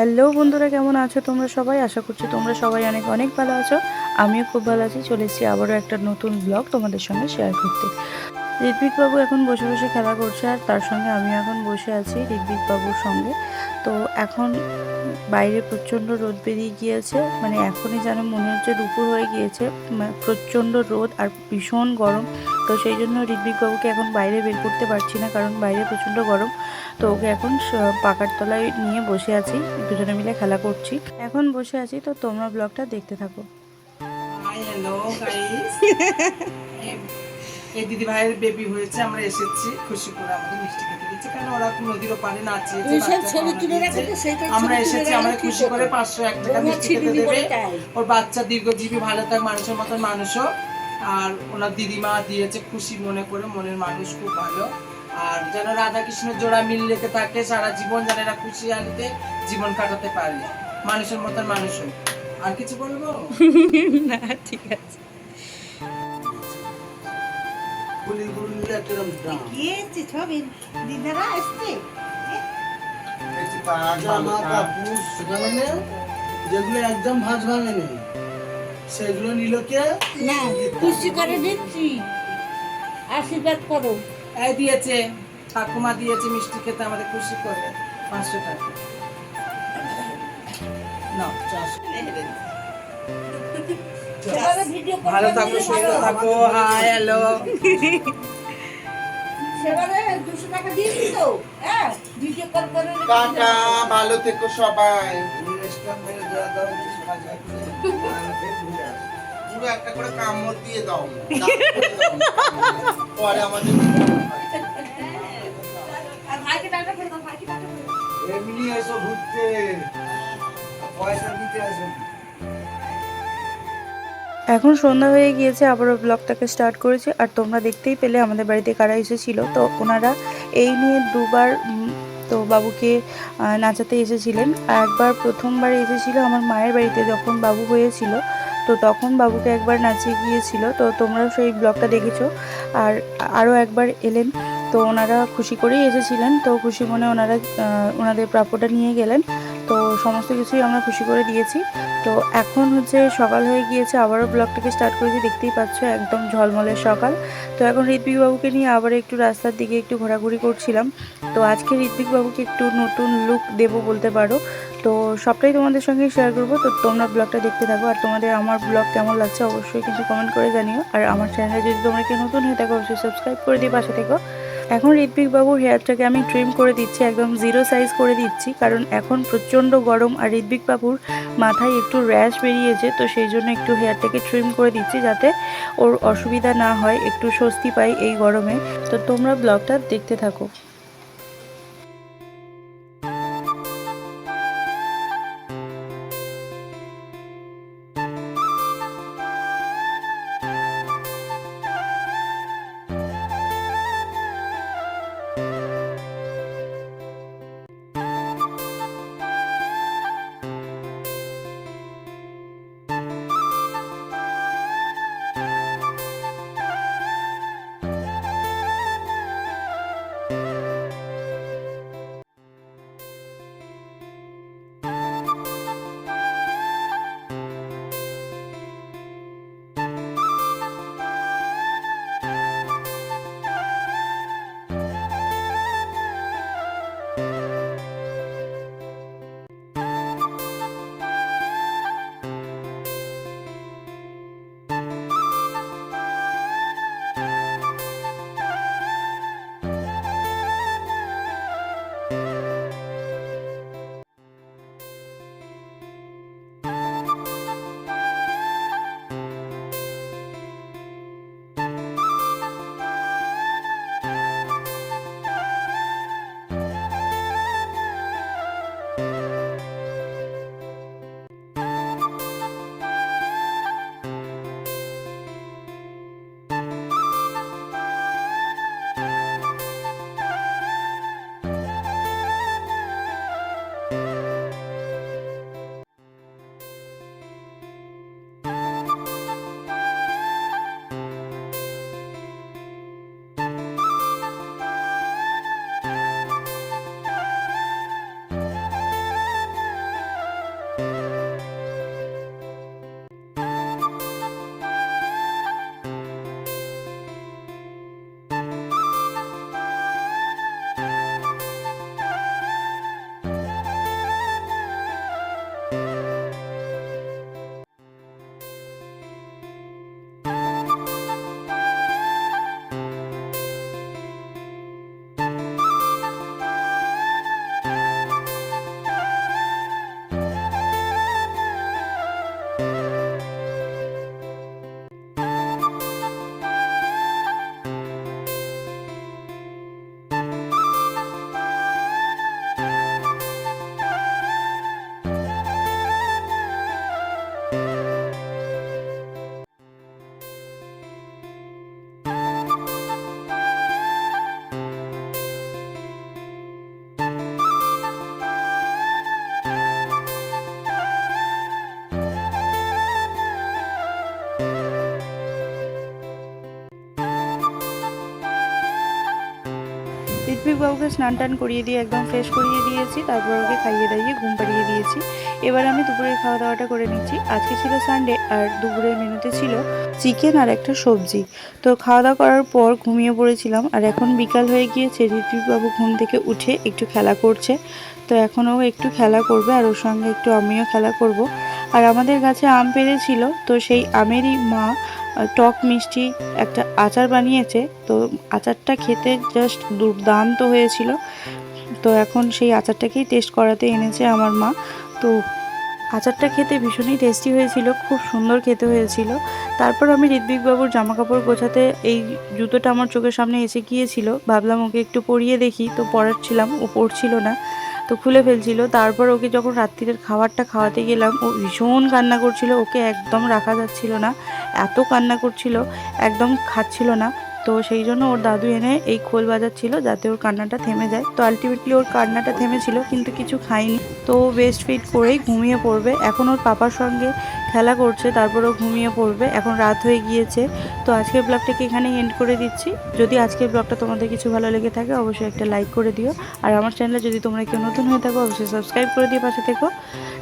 Hello বন্ধুরা, কেমন আছো তোমরা সবাই? আশা করছি তোমরা সবাই অনেক অনেক ভালো আছো। আমিও খুব ভালো আছি। চলে এসেছি আবারও একটা নতুন ব্লগ তোমাদের সঙ্গে শেয়ার করতে। বাবু এখন বসে বসে খেলা করছে আর তার সঙ্গে আমি এখন বসে আছি বাবুর সঙ্গে। তো এখন বাইরে প্রচণ্ড রোদ বেরিয়ে গিয়েছে। মানে এখনই যেন মনে হচ্ছে দুপুর হয়ে গিয়েছে। প্রচণ্ড রোদ আর ভীষণ গরম। তো সেই জন্য ঋত্বিক বাবুকে এখন বাইরে বের করতে পারছি না কারণ বাইরে প্রচণ্ড গরম। তো ওকে এখন পাকার তলায় নিয়ে বসে আছি দুজনে মিলে খেলা করছি। এখন বসে আছি তো তোমরা ব্লগটা দেখতে থাকো। হ্যালো গাইস এই দিদি ভাইয়ের বেবি হয়েছে আমরা এসেছি। খুশি করে আমাদের মিষ্টি খেতে দিচ্ছে কারণ ওরা নদীর তো, সেইটাই আমরা এসেছি আমরা খুশি করে পাঁচশো এক টাকা মিষ্টি খেতে দেবে। ওর বাচ্চা দীর্ঘজীবী ভালো থাক মানুষের মতন মানুষও। আর ওনার দিদিমা দিয়েছে খুশি মনে করে মনের মানুষ খুব ভালো। আর যেন রাধা কৃষ্ণের জোড়া মিল রেখে থাকে সারা জীবন যেন এরা খুশি আনতে জীবন কাটাতে পারে। মানুষের মতন মানুষও আর কিছু বলব? না ঠিক আছে। দিদারা আসছে। সেখানে যেগুলো একদম ভাঁজ ভাঙেনি সেগুলো নিল কে? না খুশি করে দিচ্ছি। আশীর্বাদ করো। এই দিয়েছে ঠাকুমা দিয়েছে মিষ্টি খেতে আমাদের খুশি করে পাঁচশো টাকা। না চারশো ভালো থাকো দিলে সুস্থ ভালো। থাকো। Hi hello. হ্যাঁ ভিডিও পুরো একটা করে কামড় দিয়ে দাও। পরে আমাদের। এমনি এসো ঘুরতে। পয়সা দিতে আসো। এখন সন্ধ্যা হয়ে গিয়েছে আবারও ব্লগটাকে স্টার্ট করেছে। আর তোমরা দেখতেই পেলে আমাদের বাড়িতে কারা এসেছিল। তো ওনারা এই নিয়ে দুবার তো বাবুকে নাচাতে এসেছিলেন। একবার প্রথমবার এসেছিল আমার মায়ের বাড়িতে যখন বাবু হয়েছিল, তো তখন বাবুকে একবার নাচিয়ে গিয়েছিল। তো তোমরাও সেই ব্লগটা দেখেছ। আর আরও একবার এলেন। তো ওনারা খুশি করেই এসেছিলেন। তো খুশি মনে ওনারা ওনাদের প্রাপ্যটা নিয়ে গেলেন। তো সমস্ত কিছুই আমরা খুশি করে দিয়েছি। তো এখন হচ্ছে সকাল হয়ে গিয়েছে, আবারও ব্লগটাকে স্টার্ট করেছি, দেখতেই পাচ্ছ একদম ঝলমলের সকাল। তো এখন ঋত্বিক বাবুকে নিয়ে আবার একটু রাস্তার দিকে একটু ঘোরাঘুরি করছিলাম। তো আজকে ঋত্বিক বাবুকে একটু নতুন লুক দেবো বলতে পারো। তো সবটাই তোমাদের সঙ্গে শেয়ার করব। তো তোমরা ব্লগটা দেখতে থাকো আর তোমাদের আমার ব্লগ কেমন লাগছে অবশ্যই কিন্তু কমেন্ট করে জানিও। আর আমার চ্যানেলে যদি তোমরা কেউ নতুন হয়ে থাকো, অবশ্যই সাবস্ক্রাইব করে দিয়ে পাশে থেকো। এখন ঋত্বিক বাবুর হেয়ারটাকে আমি ট্রিম করে দিচ্ছি, একদম জিরো সাইজ করে দিচ্ছি, কারণ এখন প্রচণ্ড গরম আর ঋত্বিক বাবুর মাথায় একটু র্যাশ বেরিয়েছে, তো সেই জন্য একটু হেয়ারটাকে ট্রিম করে দিচ্ছি যাতে ওর অসুবিধা না হয়, একটু স্বস্তি পাই এই গরমে। তো তোমরা ব্লগটা দেখতে থাকো। বাবুকে স্নান টান করিয়ে দিয়ে একদম ফ্রেশ করিয়ে দিয়েছি, তারপর ওকে খাইয়ে দাইয়ে ঘুম পাড়িয়ে দিয়েছি। এবার আমি দুপুরের খাওয়া দাওয়াটা করে নিচ্ছি। আজকে ছিল সানডে আর দুপুরের মেনুতে ছিল চিকেন আর একটা সবজি। তো খাওয়া দাওয়া করার পর ঘুমিয়ে পড়েছিলাম আর এখন বিকাল হয়ে গিয়েছে ঋত্বিকবাবু ঘুম থেকে উঠে একটু খেলা করছে। তো এখনও একটু খেলা করবে আর ওর সঙ্গে একটু আমিও খেলা করব। আর আমাদের গাছে আম পেড়েছিল তো সেই আমেরই মা টক মিষ্টি একটা আচার বানিয়েছে। তো আচারটা খেতে জাস্ট দুর্দান্ত হয়েছিল। তো এখন সেই আচারটাকেই টেস্ট করাতে এনেছে আমার মা। তো আচারটা খেতে ভীষণই টেস্টি হয়েছিল, খুব সুন্দর খেতে হয়েছিল। তারপর আমি ঋত্বিকবাবুর জামা কাপড় গোছাতে এই জুতোটা আমার চোখের সামনে এসে গিয়েছিল। ভাবলাম ওকে একটু পরিয়ে দেখি, তো পরাচ্ছিলাম, ও পরছিল না। তো খুলে ফেলছিল। তারপর ওকে যখন রাত্রিরের খাবারটা খাওয়াতে গেলাম, ও ভীষণ কান্না করছিল। ওকে একদম রাখা যাচ্ছিল না। এত কান্না করছিল, একদম খাচ্ছিল না। তো সেই জন্য ওর দাদু এনে এই খোল বাজাচ্ছিল যাতে ওর কান্নাটা থেমে যায়। তো আলটিমেটলি ওর কান্নাটা থেমেছিল, কিন্তু কিছু খাইনি তো বেস্ট ফিট করেই ঘুমিয়ে পড়বে। এখন ওর পাপার সঙ্গে খেলা করছে, তারপর ও ঘুমিয়ে পড়বে। এখন রাত হয়ে গিয়েছে। তো আজকের ব্লগটাকে এখানেই এন্ড করে দিচ্ছি। যদি আজকের ব্লগটা তোমাদের কিছু ভালো লেগে থাকে, অবশ্যই একটা লাইক করে দিও। আর আমার চ্যানেলে যদি তোমরা কেউ নতুন হয়ে থাকো, অবশ্যই সাবস্ক্রাইব করে দিয়ে পাশে থেকো।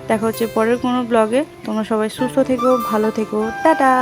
দেখা হচ্ছে পরের কোনো ব্লগে তোমরা সবাই সুস্থ থেকো, ভালো থেকো। টাটা!